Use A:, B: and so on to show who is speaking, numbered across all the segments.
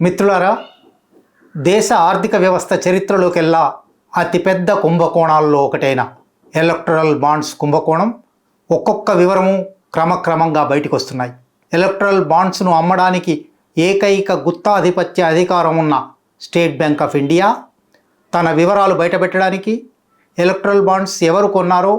A: మిత్రులారా దేశ ఆర్థిక వ్యవస్థ చరిత్రలోకెల్లా అతిపెద్ద కుంభకోణాల్లో ఒకటైన ఎలక్ట్రల్ బాండ్స్ కుంభకోణం ఒక్కొక్క వివరము క్రమక్రమంగా బయటకు వస్తున్నాయి ఎలక్ట్రల్ బాండ్స్ను అమ్మడానికి ఏకైక గుత్తాధిపత్య అధికారం ఉన్న స్టేట్ బ్యాంక్ ఆఫ్ ఇండియా తన వివరాలు బయటపెట్టడానికి ఎలక్ట్రల్ బాండ్స్ ఎవరు కొన్నారో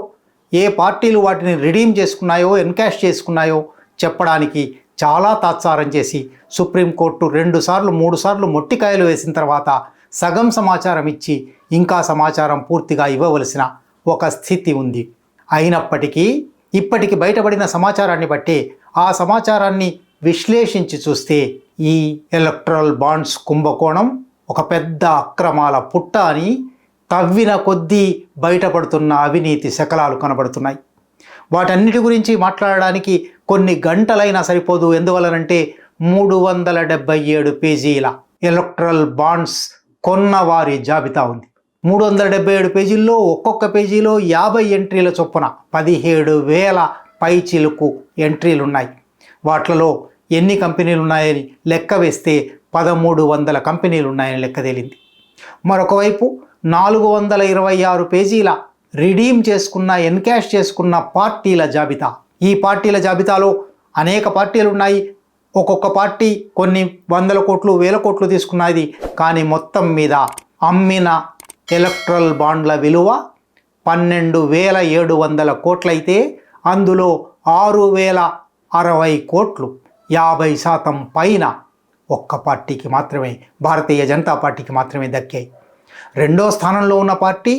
A: ఏ పార్టీలు వాటిని రిడీమ్ చేసుకున్నాయో ఎన్కాష్ చేసుకున్నాయో చెప్పడానికి చాలా తాత్సారం చేసి సుప్రీంకోర్టు రెండు సార్లు మూడు సార్లు మొట్టికాయలు వేసిన తర్వాత సగం సమాచారం ఇచ్చి ఇంకా సమాచారం పూర్తిగా ఇవ్వవలసిన ఒక స్థితి ఉంది. అయినప్పటికీ ఇప్పటికి బయటపడిన సమాచారాన్ని బట్టి ఆ సమాచారాన్ని విశ్లేషించి చూస్తే ఈ ఎలక్ట్రల్ బాండ్స్ కుంభకోణం ఒక పెద్ద అక్రమాల పుట్ట అని తవ్విన కొద్దీ బయటపడుతున్న అవినీతి శకలాలు కనబడుతున్నాయి. వాటన్నిటి గురించి మాట్లాడడానికి కొన్ని గంటలైనా సరిపోదు. ఎందువలనంటే మూడు వందల డెబ్బై ఏడు పేజీల ఎలక్ట్రల్ బాండ్స్ కొన్న వారి జాబితా ఉంది. మూడు వందల డెబ్బై ఏడు పేజీల్లో ఒక్కొక్క పేజీలో యాభై ఎంట్రీల చొప్పున పదిహేడు వేల పైచీలకు ఎంట్రీలు ఉన్నాయి వాటిలో ఎన్ని కంపెనీలు ఉన్నాయని లెక్క వేస్తే పదమూడు వందల కంపెనీలు ఉన్నాయని లెక్క తేలింది. మరొకవైపు నాలుగు వందల ఇరవై ఆరు పేజీల రిడీమ్ చేసుకున్న ఎన్కాష్ చేసుకున్న పార్టీల జాబితా ఈ పార్టీల జాబితాలో అనేక పార్టీలు ఉన్నాయి. ఒక్కొక్క పార్టీ కొన్ని వందల కోట్లు వేల కోట్లు తీసుకున్నది. కానీ మొత్తం మీద అమ్మిన ఎలక్ట్రల్ బాండ్ల విలువ పన్నెండు వేల ఏడు వందల కోట్లయితే అందులో ఆరు వేల అరవై కోట్లు యాభై శాతం పైన ఒక్క పార్టీకి మాత్రమే భారతీయ జనతా పార్టీకి మాత్రమే దక్కాయి. రెండో స్థానంలో ఉన్న పార్టీ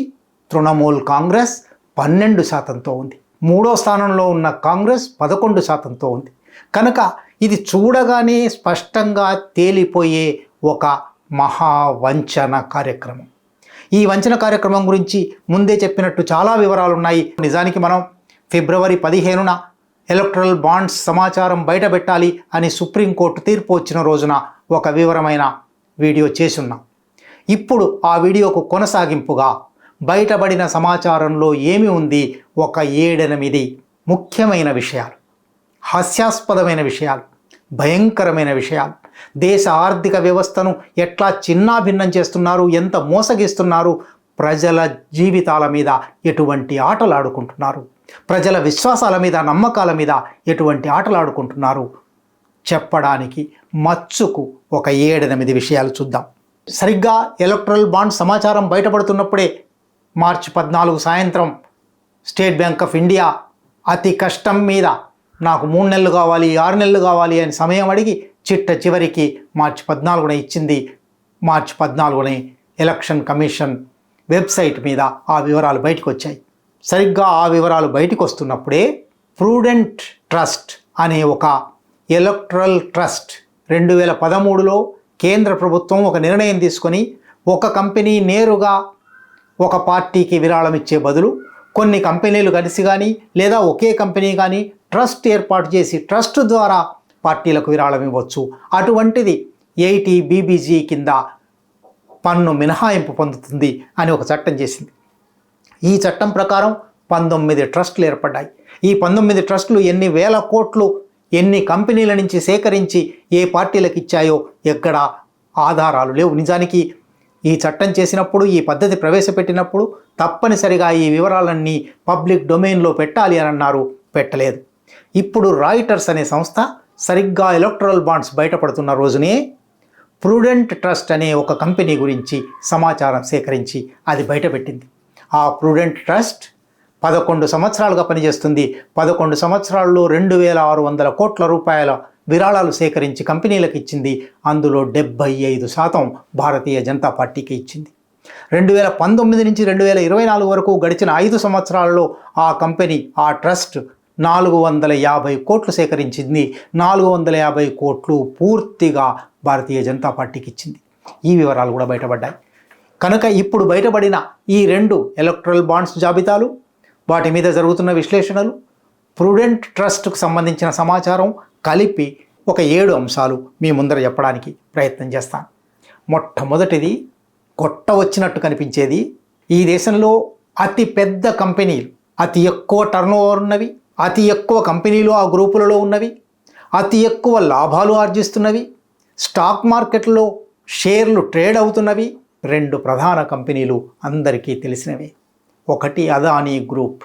A: తృణమూల్ కాంగ్రెస్ పన్నెండు శాతంతో ఉంది. మూడో స్థానంలో ఉన్న కాంగ్రెస్ పదకొండు శాతంతో ఉంది. కనుక ఇది చూడగానే స్పష్టంగా తేలిపోయే ఒక మహావంచన కార్యక్రమం. ఈ వంచన కార్యక్రమం గురించి ముందే చెప్పినట్టు చాలా వివరాలు ఉన్నాయి నిజానికి మనం ఫిబ్రవరి పదిహేనున ఎలక్ట్రల్ బాండ్స్ సమాచారం బయటపెట్టాలి అని సుప్రీంకోర్టు తీర్పు వచ్చిన రోజున ఒక వివరమైన వీడియో చేసున్నాం ఇప్పుడు ఆ వీడియోకు కొనసాగింపుగా బయటపడిన సమాచారంలో ఏమి ఉంది? ఒక ఏడెనిమిది ముఖ్యమైన విషయాలు హాస్యాస్పదమైన విషయాలు భయంకరమైన విషయాలు. దేశ ఆర్థిక వ్యవస్థను ఎట్లా చిన్నాభిన్నం చేస్తున్నారు? ఎంత మోసగిస్తున్నారు? ప్రజల జీవితాల మీద ఎటువంటి ఆటలు ఆడుకుంటున్నారు? ప్రజల విశ్వాసాల మీద నమ్మకాల మీద ఎటువంటి ఆటలు ఆడుకుంటున్నారు? చెప్పడానికి మచ్చుకు ఒక ఏడెనిమిది విషయాలు చూద్దాం. సరిగ్గా ఎలక్ట్రల్ బాండ్ సమాచారం బయటపడుతున్నప్పుడే మార్చి పద్నాలుగు సాయంత్రం స్టేట్ బ్యాంక్ ఆఫ్ ఇండియా అతి కష్టం మీద నాకు మూడు నెలలు కావాలి ఆరు నెలలు కావాలి అని సమయం అడిగి చిట్ట చివరికి మార్చి పద్నాలుగున ఇచ్చింది. మార్చి పద్నాలుగునే ఎలక్షన్ కమిషన్ వెబ్సైట్ మీద ఆ వివరాలు బయటకు వచ్చాయి. సరిగ్గా ఆ వివరాలు బయటకు వస్తున్నప్పుడే ప్రూడెంట్ ట్రస్ట్ అనే ఒక ఎలక్ట్రల్ ట్రస్ట్ రెండు వేల పదమూడులో కేంద్ర ప్రభుత్వం ఒక నిర్ణయం తీసుకొని ఒక కంపెనీ నేరుగా ఒక పార్టీకి విరాళం ఇచ్చే బదులు కొన్ని కంపెనీలు కలిసి కానీ లేదా ఒకే కంపెనీ కానీ ట్రస్ట్ ఏర్పాటు చేసి ట్రస్ట్ ద్వారా పార్టీలకు విరాళం ఇవ్వచ్చు. అటువంటిది ఎయిటీ బీబీజీ కింద పన్ను మినహాయింపు పొందుతుంది అని ఒక చట్టం చేసింది. ఈ చట్టం ప్రకారం పంతొమ్మిది ట్రస్టులు ఏర్పడ్డాయి. ఈ పంతొమ్మిది ట్రస్టులు ఎన్ని వేల కోట్లు ఎన్ని కంపెనీల నుంచి సేకరించి ఏ పార్టీలకు ఇచ్చాయో ఎక్కడ ఆధారాలు లేవు. నిజానికి ఈ చట్టం చేసినప్పుడు ఈ పద్ధతి ప్రవేశపెట్టినప్పుడు తప్పనిసరిగా ఈ వివరాలన్నీ పబ్లిక్ డొమైన్లో పెట్టాలి అని అన్నారు. పెట్టలేదు. ఇప్పుడు రాయిటర్స్ అనే సంస్థ సరిగ్గా ఎలక్ట్రల్ బాండ్స్ బయటపడుతున్న రోజునే ప్రూడెంట్ ట్రస్ట్ అనే ఒక కంపెనీ గురించి సమాచారం సేకరించి అది బయటపెట్టింది. ఆ ప్రూడెంట్ ట్రస్ట్ పదకొండు సంవత్సరాలుగా పనిచేస్తుంది. పదకొండు సంవత్సరాల్లో రెండు వేల ఆరు వందల కోట్ల రూపాయల విరాళాలు సేకరించి కంపెనీలకు ఇచ్చింది. అందులో డెబ్బై ఐదు శాతం భారతీయ జనతా పార్టీకి ఇచ్చింది. రెండు వేల పంతొమ్మిది నుంచి రెండు వేల ఇరవై నాలుగు వరకు గడిచిన ఐదు సంవత్సరాల్లో ఆ కంపెనీ ఆ ట్రస్ట్ నాలుగు వందల యాభై కోట్లు సేకరించింది. నాలుగు వందల యాభై కోట్లు పూర్తిగా భారతీయ జనతా పార్టీకి ఇచ్చింది. ఈ వివరాలు కూడా బయటపడ్డాయి. కనుక ఇప్పుడు బయటపడిన ఈ రెండు ఎలక్ట్రల్ బాండ్స్ జాబితాలు వాటి మీద జరుగుతున్న విశ్లేషణలు ప్రూడెంట్ ట్రస్ట్కు సంబంధించిన సమాచారం కలిపి ఒక ఏడు అంశాలు మీ ముందర చెప్పడానికి ప్రయత్నం చేస్తాను. మొట్టమొదటిది కొట్ట వచ్చినట్టు కనిపించేది ఈ దేశంలో అతి పెద్ద కంపెనీలు అతి ఎక్కువ టర్న్ ఓవర్ ఉన్నవి అతి ఎక్కువ కంపెనీలు ఆ గ్రూపులలో ఉన్నవి అతి ఎక్కువ లాభాలు ఆర్జిస్తున్నవి స్టాక్ మార్కెట్లో షేర్లు ట్రేడ్ అవుతున్నవి రెండు ప్రధాన కంపెనీలు అందరికీ తెలిసినవి. ఒకటి అదానీ గ్రూప్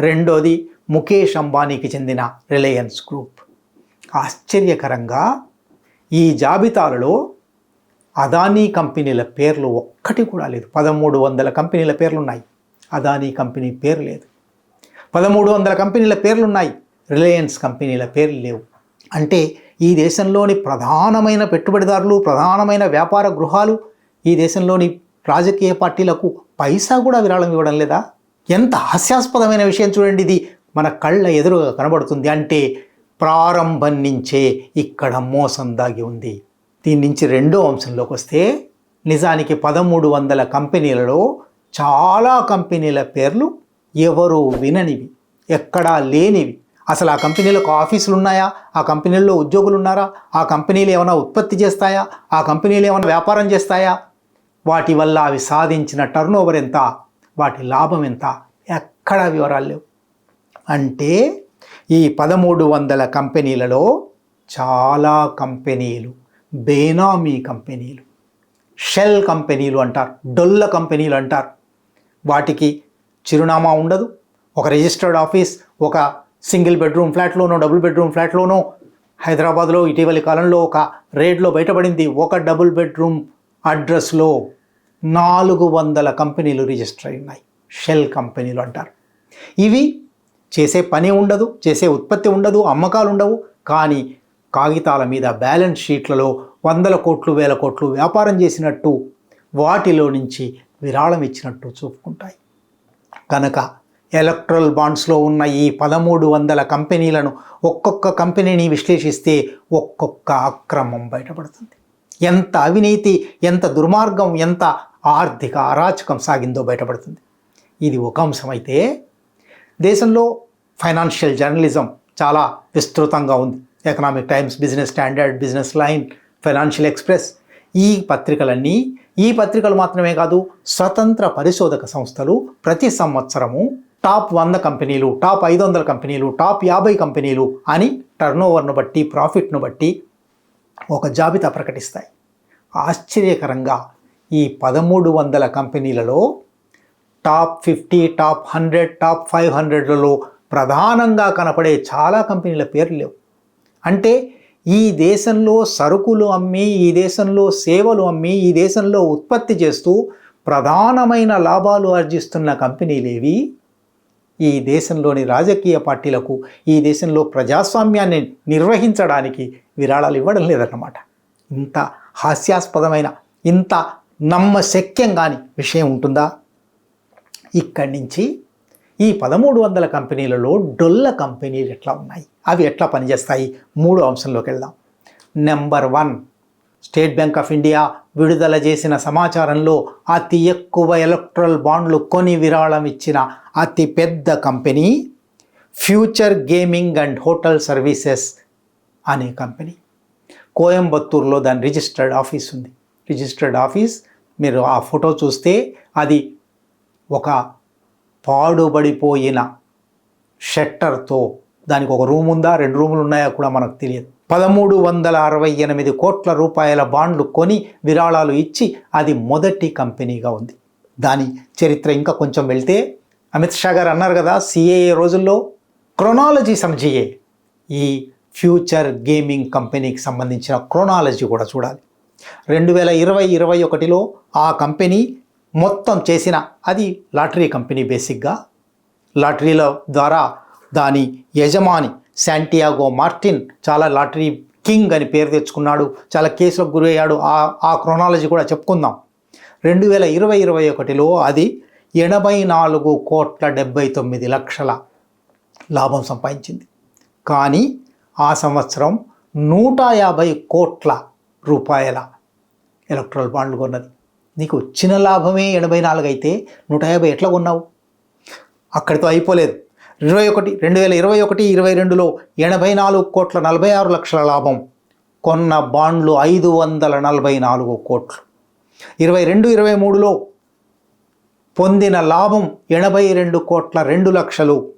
A: రెండోది ముఖేష్ అంబానీకి చెందిన రిలయన్స్ గ్రూప్. ఆశ్చర్యకరంగా ఈ జాబితాలలో అదానీ కంపెనీల పేర్లు ఒక్కటి కూడా లేదు. పదమూడు వందల కంపెనీల పేర్లు ఉన్నాయి అదానీ కంపెనీ పేరు లేదు. పదమూడు వందల కంపెనీల పేర్లు ఉన్నాయి రిలయన్స్ కంపెనీల పేర్లు లేవు. అంటే ఈ దేశంలోని ప్రధానమైన పెట్టుబడిదారులు ప్రధానమైన వ్యాపార గృహాలు ఈ దేశంలోని రాజకీయ పార్టీలకు పైసా కూడా విరాళం ఇవ్వడం లేదా? ఎంత హాస్యాస్పదమైన విషయం చూడండి ఇది. మన కళ్ళ ఎదురుగా కనబడుతుంది. అంటే ప్రారంభం నుంచే ఇక్కడ మోసం దాగి ఉంది. దీని నుంచి రెండో అంశంలోకి వస్తే నిజానికి పదమూడు వందల కంపెనీలలో చాలా కంపెనీల పేర్లు ఎవరూ విననివి ఎక్కడా లేనివి. అసలు ఆ కంపెనీలకు ఆఫీసులు ఉన్నాయా? ఆ కంపెనీల్లో ఉద్యోగులు ఉన్నారా? ఆ కంపెనీలు ఏమైనా ఉత్పత్తి చేస్తాయా? ఆ కంపెనీలు ఏమైనా వ్యాపారం చేస్తాయా? వాటి వల్ల అవి సాధించిన టర్న్ ఓవర్ ఎంత? వాటి లాభం ఎంత? ఎక్కడా వివరాలు లేవు. అంటే ఈ పదమూడు వందల కంపెనీలలో చాలా కంపెనీలు బేనామీ కంపెనీలు షెల్ కంపెనీలు అంటారు డొల్ల కంపెనీలు అంటారు. వాటికి చిరునామా ఉండదు. ఒక రిజిస్టర్డ్ ఆఫీస్ ఒక సింగిల్ బెడ్రూమ్ ఫ్లాట్లోనో డబుల్ బెడ్రూమ్ ఫ్లాట్లోనో హైదరాబాద్లో ఇటీవలి కాలంలో ఒక రేడ్లో బయటపడింది ఒక డబుల్ బెడ్రూమ్ అడ్రస్లో నాలుగు వందల కంపెనీలు రిజిస్టర్ అయి ఉన్నాయి షెల్ కంపెనీలు అంటారు. ఇవి చేసే పని ఉండదు చేసే ఉత్పత్తి ఉండదు అమ్మకాలు ఉండవు. కానీ కాగితాల మీద బ్యాలెన్స్ షీట్లలో వందల కోట్లు వేల కోట్లు వ్యాపారం చేసినట్టు వాటిలో నుంచి విరాళం ఇచ్చినట్టు చూపుకుంటాయి. కనుక ఎలక్ట్రల్ బాండ్స్లో ఉన్న ఈ పదమూడు వందల కంపెనీలను ఒక్కొక్క కంపెనీని విశ్లేషిస్తే ఒక్కొక్క అక్రమం బయటపడుతుంది. ఎంత అవినీతి ఎంత దుర్మార్గం ఎంత ఆర్థిక అరాచకం సాగిందో బయటపడుతుంది. ఇది ఒక అంశం అయితే దేశంలో ఫైనాన్షియల్ జర్నలిజం చాలా విస్తృతంగా ఉంది. Economic Times Business Standard Business Line Financial Express ఈ పత్రికలన్నీ ఈ పత్రికలు మాత్రమే కాదు స్వతంత్ర పరిశోధక సంస్థలు ప్రతి సంవత్సరము టాప్ వంద కంపెనీలు టాప్ ఐదు వందల కంపెనీలు టాప్ యాభై కంపెనీలు అని టర్నోవర్ను బట్టి ప్రాఫిట్ను బట్టి ఒక జాబితా ప్రకటిస్తాయి. ఆశ్చర్యకరంగా ఈ పదమూడు వందల కంపెనీలలో top fifty top hundred top five హండ్రెడ్లలో ప్రధానంగా కనపడే చాలా కంపెనీల పేర్లు లేవు. అంటే ఈ దేశంలో సరుకులు అమ్మి ఈ దేశంలో సేవలు అమ్మి ఈ దేశంలో ఉత్పత్తి చేస్తూ ప్రధానమైన లాభాలు ఆర్జిస్తున్న కంపెనీలేవి ఈ దేశంలోని రాజకీయ పార్టీలకు ఈ దేశంలో ప్రజాస్వామ్యాన్ని నిర్వహించడానికి విరాళాలు ఇవ్వడం లేదన్నమాట. ఇంత హాస్యాస్పదమైన ఇంత నమ్మశక్యం కాని విషయం ఉంటుందా? ఇక్కడి నుంచి ఈ పదమూడు వందల కంపెనీలలో డొల్ల కంపెనీలు ఎట్లా ఉన్నాయి? అవి ఎట్లా పనిచేస్తాయి? మూడు అంశంలోకి వెళ్దాం. Number one State Bank of India విడుదల చేసిన సమాచారంలో అతి ఎక్కువ ఎలక్ట్రల్ బాండ్లు కొని విరాళం ఇచ్చిన అతి పెద్ద company Future Gaming and Hotel Services అనే కంపెనీ. కోయంబత్తూరులో దాని రిజిస్టర్డ్ ఆఫీస్ ఉంది. రిజిస్టర్డ్ ఆఫీస్ మీరు ఆ ఫోటో చూస్తే అది ఒక పాడుబడిపోయిన షట్టర్తో దానికి ఒక రూమ్ ఉందా? రెండు రూములు ఉన్నాయా కూడా మనకు తెలియదు. పదమూడు వందల అరవై ఎనిమిది కోట్ల రూపాయల బాండ్లు కొని విరాళాలు ఇచ్చి అది మొదటి కంపెనీగా ఉంది. దాని చరిత్ర ఇంకా కొంచెం వెళ్తే అమిత్ షా గారు అన్నారు కదా సిఏఏ రోజుల్లో క్రొనాలజీ సమజియే ఈ ఫ్యూచర్ గేమింగ్ కంపెనీకి సంబంధించిన క్రొనాలజీ కూడా చూడాలి. రెండు వేల ఇరవై ఇరవై ఒకటిలో ఆ కంపెనీ మొత్తం చేసిన అది లాటరీ కంపెనీ బేసిక్గా. లాటరీల ద్వారా దాని యజమాని శాంటియాగో మార్టిన్ చాలా లాటరీ కింగ్ అని పేరు తెచ్చుకున్నాడు. చాలా కేసులకు గురయ్యాడు. ఆ ఆ క్రొనాలజీ కూడా చెప్పుకుందాం. రెండు వేల ఇరవై ఇరవై ఒకటిలో అది ఎనభై నాలుగు కోట్ల డెబ్బై తొమ్మిది లక్షల లాభం సంపాదించింది. కానీ ఆ సంవత్సరం నూట యాభై కోట్ల రూపాయల ఎలక్ట్రల్ బాండ్లు కొన్నది. నీకు వచ్చిన లాభమే ఎనభై నాలుగు అయితే నూట యాభై ఎట్లా కొన్నావు? అక్కడితో అయిపోలేదు. ఇరవై ఒకటి రెండు వేల ఇరవై ఒకటి ఇరవై రెండులో ఎనభై నాలుగు కోట్ల నలభై ఆరు లక్షల లాభం. కొన్న బాండ్లు ఐదు వందల నలభై నాలుగు కోట్లు. ఇరవై రెండు ఇరవై మూడులో పొందిన లాభం ఎనభై రెండు కోట్ల రెండు లక్షలు.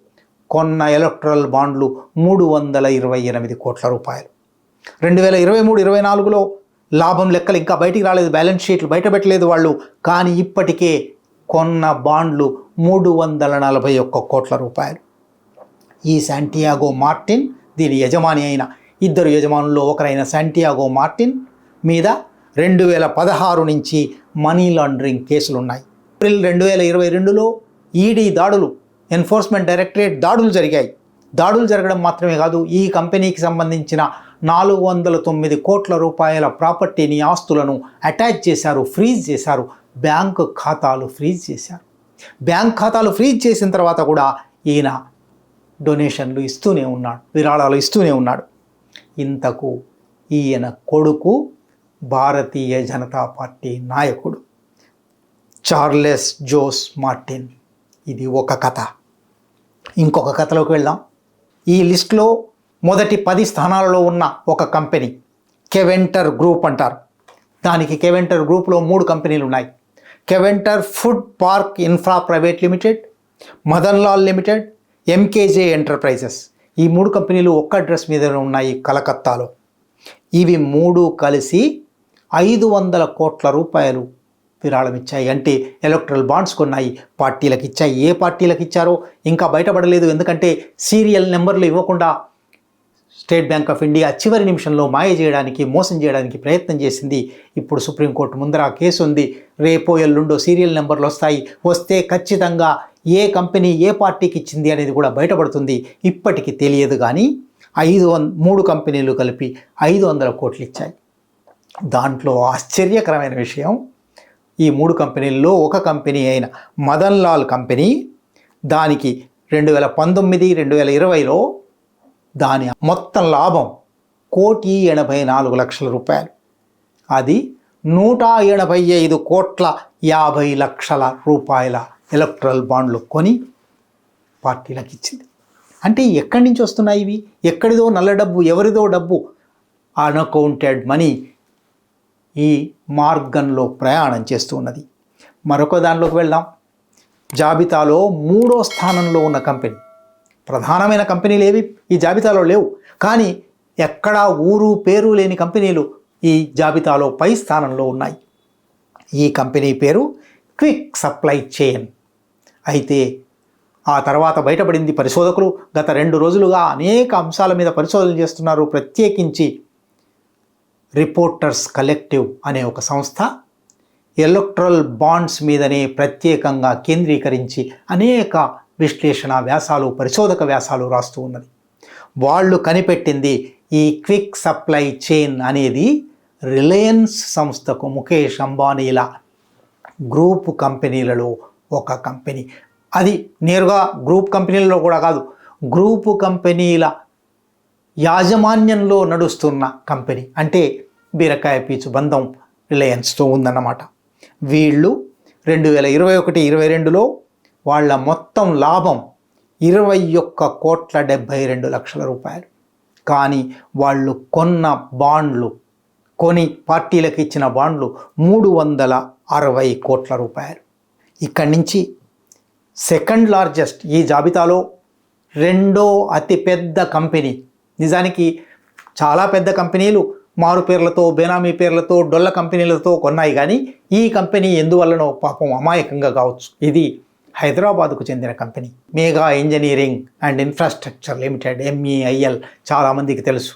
A: కొన్న ఎలక్ట్రల్ బాండ్లు మూడు వందల ఇరవై ఎనిమిది కోట్ల రూపాయలు. రెండు వేల ఇరవై మూడు ఇరవై నాలుగులో లాభం లెక్కలు ఇంకా బయటికి రాలేదు బ్యాలెన్స్ షీట్లు బయట పెట్టలేదు వాళ్ళు. కానీ ఇప్పటికే కొన్న బాండ్లు మూడు వందల నలభై ఒక్క కోట్ల రూపాయలు. ఈ శాంటియాగో మార్టిన్ దీని యజమాని అయిన ఇద్దరు యజమానుల్లో ఒకరైన శాంటియాగో మార్టిన్ మీద రెండు వేల పదహారు నుంచి మనీ లాండరింగ్ కేసులు ఉన్నాయి ఏప్రిల్ రెండు వేల ఇరవై రెండులో ఈడీ దాడులు ఎన్ఫోర్స్మెంట్ డైరెక్టరేట్ దాడులు జరిగాయి. దాడులు జరగడం మాత్రమే కాదు ఈ కంపెనీకి సంబంధించిన నాలుగు వందల తొమ్మిది కోట్ల రూపాయల ప్రాపర్టీని ఆస్తులను అటాచ్ చేశారు ఫ్రీజ్ చేశారు బ్యాంకు ఖాతాలు ఫ్రీజ్ చేశారు. బ్యాంక్ ఖాతాలు ఫ్రీజ్ చేసిన తర్వాత కూడా ఈయన డొనేషన్లు ఇస్తూనే ఉన్నాడు విరాళాలు ఇస్తూనే ఉన్నాడు. ఇంతకు ఈయన కొడుకు భారతీయ జనతా పార్టీ నాయకుడు చార్లెస్ జోస్ మార్టిన్. ఇది ఒక కథ. ఇంకొక కథలోకి వెళ్దాం. ఈ లిస్ట్లో మొదటి పది స్థానాలలో ఉన్న ఒక కంపెనీ కెవెంటర్ గ్రూప్ అంటారు. దానికి కెవెంటర్ గ్రూప్లో మూడు కంపెనీలు ఉన్నాయి. Keventer Food Park Infra Private Limited Madanlal Limited MKJ Enterprises ఈ మూడు కంపెనీలు ఒక్క అడ్రస్ మీద ఉన్నాయి కలకత్తాలో. ఇవి మూడు కలిసి ఐదు వందల కోట్ల రూపాయలు విరాళం ఇచ్చాయి. అంటే ఎలక్ట్రల్ బాండ్స్ కొన్నాయి. పార్టీలకు ఇచ్చాయి ఏ పార్టీలకు ఇచ్చారో ఇంకా బయటపడలేదు. ఎందుకంటే సీరియల్ నెంబర్లు ఇవ్వకుండా స్టేట్ బ్యాంక్ ఆఫ్ ఇండియా చివరి నిమిషంలో మాయ చేయడానికి మోసం చేయడానికి ప్రయత్నం చేసింది. ఇప్పుడు సుప్రీంకోర్టు ముందర ఆ కేసు ఉంది. రేపో ఎల్లుండో సీరియల్ నెంబర్లు వస్తాయి. వస్తే ఖచ్చితంగా ఏ కంపెనీ ఏ పార్టీకి ఇచ్చింది అనేది కూడా బయటపడుతుంది. ఇప్పటికి తెలియదు కానీ ఐదు వం మూడు కంపెనీలు కలిపి ఐదు వందల కోట్లు ఇచ్చాయి. దాంట్లో ఆశ్చర్యకరమైన విషయం ఈ మూడు కంపెనీల్లో ఒక కంపెనీ అయిన మదన్ లాల్ కంపెనీ దానికి రెండు వేల పంతొమ్మిది రెండు వేల ఇరవైలో దాని మొత్తం లాభం కోటి ఎనభై నాలుగు లక్షల రూపాయలు. అది నూట ఎనభై ఐదు కోట్ల యాభై లక్షల రూపాయల ఎలక్ట్రల్ బాండ్లు కొని పార్టీలకు ఇచ్చింది. అంటే ఎక్కడి నుంచి వస్తున్నాయి ఇవి? ఎక్కడిదో నల్ల డబ్బు ఎవరిదో డబ్బు. అన్అకౌంటెడ్ మనీ ఈ మార్గంలో ప్రయాణం చేస్తూ ఉన్నది. మరొక దానిలోకి వెళ్దాం. జాబితాలో మూడో స్థానంలో ఉన్న కంపెనీ. ప్రధానమైన కంపెనీలు ఏవి? ఈ జాబితాలో లేవు. కానీ ఎక్కడా ఊరు పేరు లేని కంపెనీలు ఈ జాబితాలో పై స్థానంలో ఉన్నాయి. ఈ కంపెనీ పేరు క్విక్ సప్లై చైన్ అయితే ఆ తర్వాత బయటపడింది పరిశోధకులు. గత రెండు రోజులుగా అనేక అంశాల మీద పరిశోధనలు చేస్తున్నారు. ప్రత్యేకించి రిపోర్టర్స్ కలెక్టివ్ అనే ఒక సంస్థ ఎలక్ట్రల్ బాండ్స్ మీదనే ప్రత్యేకంగా కేంద్రీకరించి అనేక విశ్లేషణ వ్యాసాలు పరిశోధక వ్యాసాలు రాస్తూ ఉన్నది. వాళ్ళు కనిపెట్టింది ఈ క్విక్ సప్లై చైన్ అనేది రిలయన్స్ సంస్థకు ముఖేష్ అంబానీల గ్రూప్ కంపెనీలలో ఒక కంపెనీ. అది నేరుగా గ్రూప్ కంపెనీలలో కూడా కాదు గ్రూపు కంపెనీల యాజమాన్యంలో నడుస్తున్న కంపెనీ. అంటే బీరకాయ పీచు బంధం రిలయన్స్తో ఉందన్నమాట. వీళ్ళు రెండు వేల ఇరవై ఒకటి ఇరవై రెండులో వాళ్ళ మొత్తం లాభం ఇరవై ఒక్క కోట్ల డెబ్భై రెండు లక్షల రూపాయలు. కానీ వాళ్ళు కొన్న బాండ్లు కొని పార్టీలకు ఇచ్చిన బాండ్లు మూడు వందల అరవై కోట్ల రూపాయలు. ఇక్కడి నుంచి సెకండ్ లార్జెస్ట్ ఈ జాబితాలో రెండో అతి పెద్ద కంపెనీ. నిజానికి చాలా పెద్ద కంపెనీలు మారు పేర్లతో బేనామీ పేర్లతో డొల్ల కంపెనీలతో కొన్నాయి కానీ ఈ కంపెనీ ఎందువల్లనో పాపం అమాయకంగా కావచ్చు. ఇది హైదరాబాద్కు చెందిన company. Megha Engineering and Infrastructure Limited MEIL చాలామందికి తెలుసు.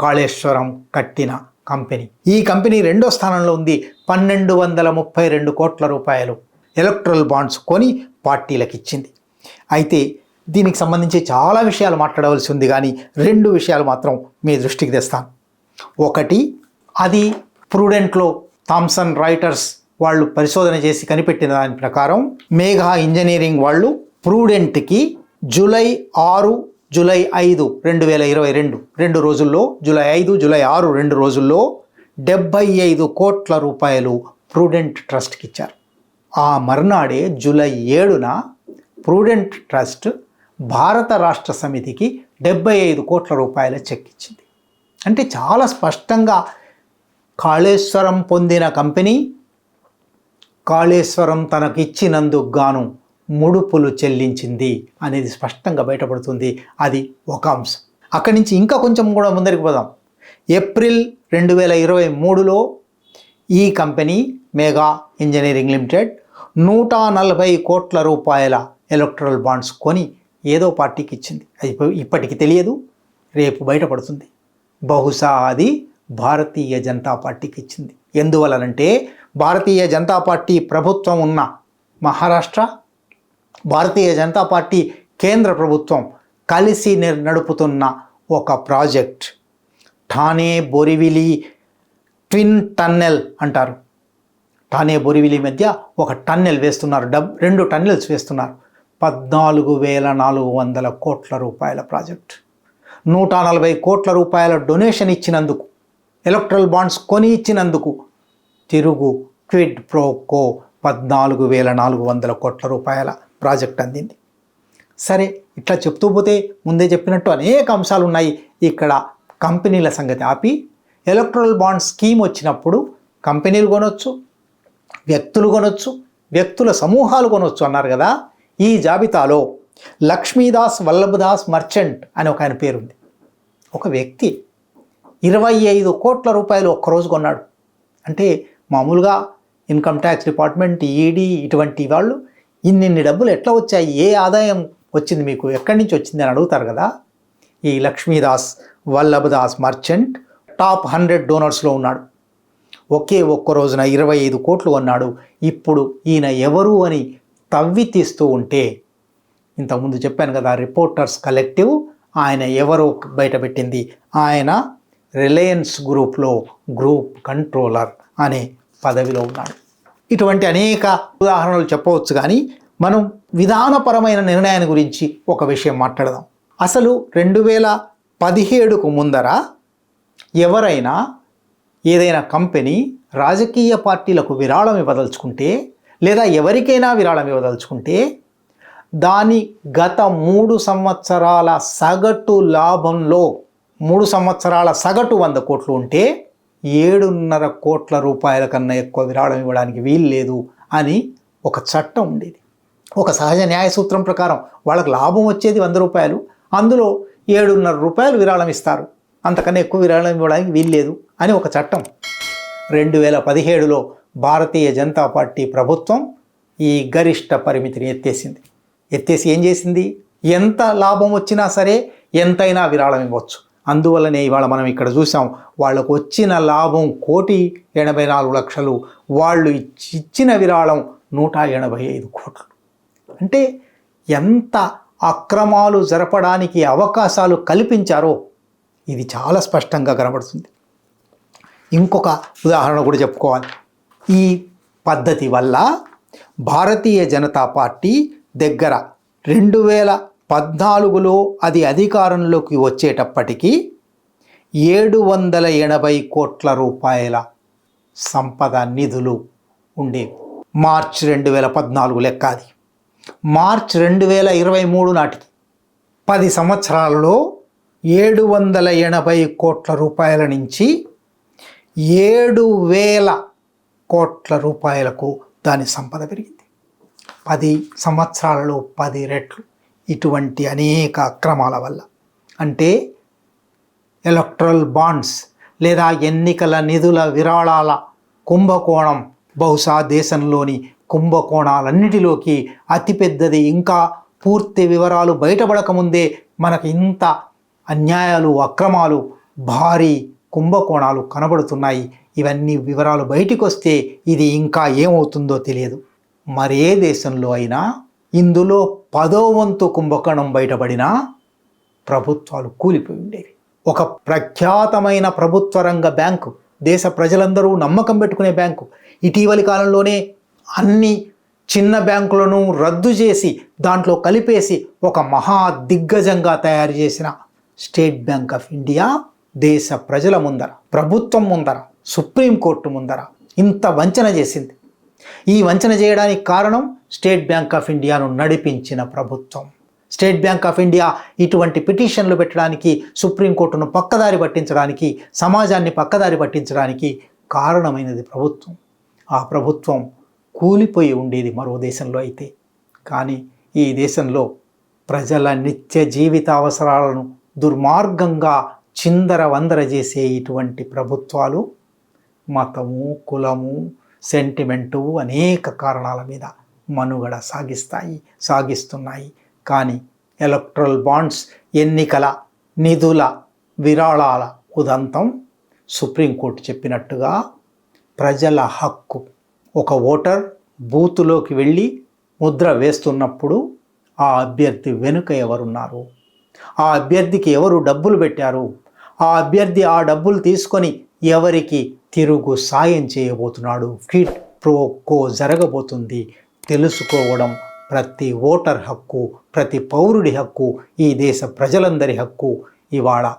A: కాళేశ్వరం కట్టిన కంపెనీ. ఈ కంపెనీ రెండో స్థానంలో ఉంది. పన్నెండు వందల ముప్పై రెండు కోట్ల రూపాయలు ఎలక్ట్రల్ బాండ్స్ కొని పార్టీలకు ఇచ్చింది. అయితే దీనికి సంబంధించి చాలా విషయాలు మాట్లాడవలసి ఉంది కానీ రెండు విషయాలు మాత్రం మీ దృష్టికి తెస్తాను. ఒకటి అది ప్రూడెంట్లో థామ్సన్ రైటర్స్ వాళ్ళు పరిశోధన చేసి కనిపెట్టిన దాని ప్రకారం మేఘా ఇంజనీరింగ్ వాళ్ళు ప్రూడెంట్కి జూలై ఆరు జూలై ఐదు రెండు వేల ఇరవై రెండు రెండు రోజుల్లో జూలై ఐదు జూలై ఆరు రెండు రోజుల్లో డెబ్బై ఐదు కోట్ల రూపాయలు ప్రూడెంట్ ట్రస్ట్కి ఇచ్చారు ఆ మర్నాడే జూలై ఏడున ప్రూడెంట్ ట్రస్ట్ భారత రాష్ట్ర సమితికి డెబ్బై ఐదు కోట్ల రూపాయల చెక్ ఇచ్చింది అంటే చాలా స్పష్టంగా కాళేశ్వరం పొందిన కంపెనీ కాళేశ్వరం తనకు ఇచ్చినందుకు గాను ముడుపులు చెల్లించింది అనేది స్పష్టంగా బయటపడుతుంది. అది ఒక అంశం. అక్కడి నుంచి ఇంకా కొంచెం కూడా ముందరికి పోదాం. ఏప్రిల్ రెండు వేల ఇరవై మూడులో ఈ కంపెనీ మెగా ఇంజనీరింగ్ లిమిటెడ్ నూట నలభై కోట్ల రూపాయల ఎలక్ట్రల్ బాండ్స్ కొని ఏదో పార్టీకి ఇచ్చింది. అది ఇప్పటికీ ఇప్పటికి తెలియదు. రేపు బయటపడుతుంది. బహుశా అది భారతీయ జనతా పార్టీకి ఇచ్చింది. ఎందువలనంటే భారతీయ జనతా పార్టీ ప్రభుత్వం ఉన్న మహారాష్ట్ర భారతీయ జనతా పార్టీ కేంద్ర ప్రభుత్వం కలిసి నడుపుతున్న ఒక project. Thane Borivali twin tunnel అంటారు. ఠానే బొరివిలి మధ్య ఒక టన్నెల్ వేస్తున్నారు డబ్ రెండు టన్నెల్స్ వేస్తున్నారు. పద్నాలుగు వేల నాలుగు వందల కోట్ల రూపాయల ప్రాజెక్ట్. నూట నలభై కోట్ల రూపాయల డొనేషన్ ఇచ్చినందుకు ఎలక్ట్రల్ బాండ్స్ కొని ఇచ్చినందుకు తిరుగు క్విడ్ ప్రోకో పద్నాలుగు వేల నాలుగు వందల కోట్ల రూపాయల ప్రాజెక్ట్ అందింది. సరే ఇట్లా చెప్తూ పోతే ముందే చెప్పినట్టు అనేక అంశాలు ఉన్నాయి. ఇక్కడ కంపెనీల సంగతి ఆపి ఎలక్ట్రల్ బాండ్ స్కీమ్ వచ్చినప్పుడు కంపెనీలు కొనొచ్చు వ్యక్తులు కొనొచ్చు వ్యక్తుల సమూహాలు కొనొచ్చు అన్నారు కదా. ఈ జాబితాలో లక్ష్మీదాస్ వల్లభదాస్ మర్చెంట్ అని ఒక ఆయన పేరుంది. ఒక వ్యక్తి ఇరవై ఐదు కోట్ల రూపాయలు ఒక్కరోజు కొన్నాడు. అంటే మామూలుగా ఇన్కమ్ ట్యాక్స్ డిపార్ట్మెంట్ ఈడీ ఇటువంటి వాళ్ళు ఇన్నిన్ని డబ్బులు ఎట్లా వచ్చాయి? ఏ ఆదాయం వచ్చింది మీకు? ఎక్కడి నుంచి వచ్చింది అని అడుగుతారు కదా? ఈ Laxmidas Vallabhdas merchant top hundred డోనర్స్లో ఉన్నాడు. ఒకే ఒక్క రోజున ఇరవై ఐదు కోట్లు అన్నాడు ఇప్పుడు ఈయన ఎవరు అని తవ్వి తీస్తూ ఉంటే ఇంతకుముందు చెప్పాను కదా రిపోర్టర్స్ కలెక్టివ్ ఆయన ఎవరో బయటపెట్టింది ఆయన రిలయన్స్ గ్రూప్లో గ్రూప్ కంట్రోలర్ అనే పదవిలో ఉన్నాడు. ఇటువంటి అనేక ఉదాహరణలు చెప్పవచ్చు కానీ మనం విధానపరమైన నిర్ణయాన్ని గురించి ఒక విషయం మాట్లాడదాం. అసలు రెండు వేల పదిహేడుకు ముందర ఎవరైనా ఏదైనా కంపెనీ రాజకీయ పార్టీలకు విరాళం ఇవ్వదలుచుకుంటే లేదా ఎవరికైనా విరాళం ఇవ్వదలుచుకుంటే దాని గత మూడు సంవత్సరాల సగటు లాభంలో మూడు సంవత్సరాల సగటు వంద కోట్లు ఉంటే ఏడున్నర కోట్ల రూపాయల కన్నా ఎక్కువ విరాళం ఇవ్వడానికి వీలు లేదు అని ఒక చట్టం ఉండేది. ఒక సహజ న్యాయ సూత్రం ప్రకారం వాళ్ళకి లాభం వచ్చేది వంద రూపాయలు. అందులో ఏడున్నర రూపాయలు విరాళం ఇస్తారు. అంతకన్నా ఎక్కువ విరాళం ఇవ్వడానికి వీల్లేదు అని ఒక చట్టం. రెండు వేల పదిహేడులో భారతీయ జనతా పార్టీ ప్రభుత్వం ఈ గరిష్ట పరిమితిని ఎత్తేసింది. ఎత్తేసి ఏం చేసింది? ఎంత లాభం వచ్చినా సరే ఎంతైనా విరాళం ఇవ్వచ్చు. అందువల్లనే ఇవాళ మనం ఇక్కడ చూసాం వాళ్ళకు వచ్చిన లాభం కోటి ఎనభై నాలుగు లక్షలు. వాళ్ళు ఇచ్చిన విరాళం నూట ఎనభై ఐదు కోట్లు. అంటే ఎంత అక్రమాలు జరపడానికి అవకాశాలు కల్పించారో ఇది చాలా స్పష్టంగా కనబడుతుంది. ఇంకొక ఉదాహరణ కూడా చెప్పుకోవాలి. ఈ పద్ధతి వల్ల భారతీయ జనతా పార్టీ దగ్గర రెండు వేల పద్నాలుగులో అది అధికారంలోకి వచ్చేటప్పటికీ ఏడు వందల ఎనభై కోట్ల రూపాయల సంపద నిధులు ఉండేవి. మార్చ్ రెండు వేల పద్నాలుగు లెక్క అది. మార్చ్ రెండు వేల ఇరవై మూడు నాటికి పది సంవత్సరాలలో ఏడు వందల ఎనభై కోట్ల రూపాయల నుంచి ఏడు వేల కోట్ల రూపాయలకు దాని సంపద పెరిగింది. పది సంవత్సరాలలో పది రెట్లు. ఇటువంటి అనేక అక్రమాల వల్ల. అంటే ఎలక్ట్రల్ బాండ్స్ లేదా ఎన్నికల నిధుల విరాళాల కుంభకోణం బహుశా దేశంలోని కుంభకోణాలన్నిటిలోకి అతిపెద్దది. ఇంకా పూర్తి వివరాలు బయటపడకముందే మనకు ఇంత అన్యాయాలు అక్రమాలు భారీ కుంభకోణాలు కనబడుతున్నాయి. ఇవన్నీ వివరాలు బయటికి వస్తే ఇది ఇంకా ఏమవుతుందో తెలియదు. మరే దేశంలో అయినా ఇందులో పదో వంతు కుంభకోణం బయటపడినా ప్రభుత్వాలు కూలిపోయి ఉండేవి. ఒక ప్రఖ్యాతమైన ప్రభుత్వ రంగ బ్యాంకు దేశ ప్రజలందరూ నమ్మకం పెట్టుకునే బ్యాంకు. ఇటీవలి కాలంలోనే అన్ని చిన్న బ్యాంకులను రద్దు చేసి దాంట్లో కలిపేసి ఒక మహా దిగ్గజంగా తయారు చేసిన స్టేట్ బ్యాంక్ ఆఫ్ ఇండియా దేశ ప్రజల ముందర ప్రభుత్వం ముందర సుప్రీంకోర్టు ముందర ఇంత వంచన చేసింది. ఈ వంచన చేయడానికి కారణం స్టేట్ బ్యాంక్ ఆఫ్ ఇండియాను నడిపించిన ప్రభుత్వం. స్టేట్ బ్యాంక్ ఆఫ్ ఇండియా ఇటువంటి పిటిషన్లు పెట్టడానికి సుప్రీంకోర్టును పక్కదారి పట్టించడానికి సమాజాన్ని పక్కదారి పట్టించడానికి కారణమైనది ప్రభుత్వం. ఆ ప్రభుత్వం కూలిపోయి ఉండేది మరో దేశంలో అయితే. కానీ ఈ దేశంలో ప్రజల నిత్య జీవిత అవసరాలను దుర్మార్గంగా చిందర వందర చేసే ఇటువంటి ప్రభుత్వాలు మతము కులము సెంటిమెంటు అనేక కారణాల మీద మనుగడ సాగిస్తాయి సాగిస్తున్నాయి. కానీ ఎలక్ట్రల్ బాండ్స్ ఎన్నికల నిధుల విరాళాల ఉదంతం సుప్రీంకోర్టు చెప్పినట్టుగా ప్రజల హక్కు. ఒక ఓటర్ బూతులోకి వెళ్ళి ముద్ర వేస్తున్నప్పుడు ఆ అభ్యర్థి వెనుక ఎవరున్నారు? ఆ అభ్యర్థికి ఎవరు డబ్బులు పెట్టారు? ఆ అభ్యర్థి ఆ డబ్బులు తీసుకొని ఎవరికి తిరుగు సాయం చేయబోతున్నాడు? ఫిట్ ప్రో కో జరగబోతుంది. తెలుసుకోవడం ప్రతి ఓటర్ హక్కు ప్రతి పౌరుడి హక్కు ఈ దేశ ప్రజలందరి హక్కు. ఇవాళ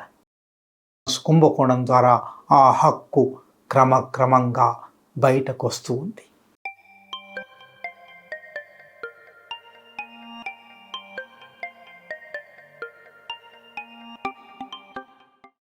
A: కుంభకోణం ద్వారా ఆ హక్కు క్రమక్రమంగా బయటకు వస్తూ ఉంది.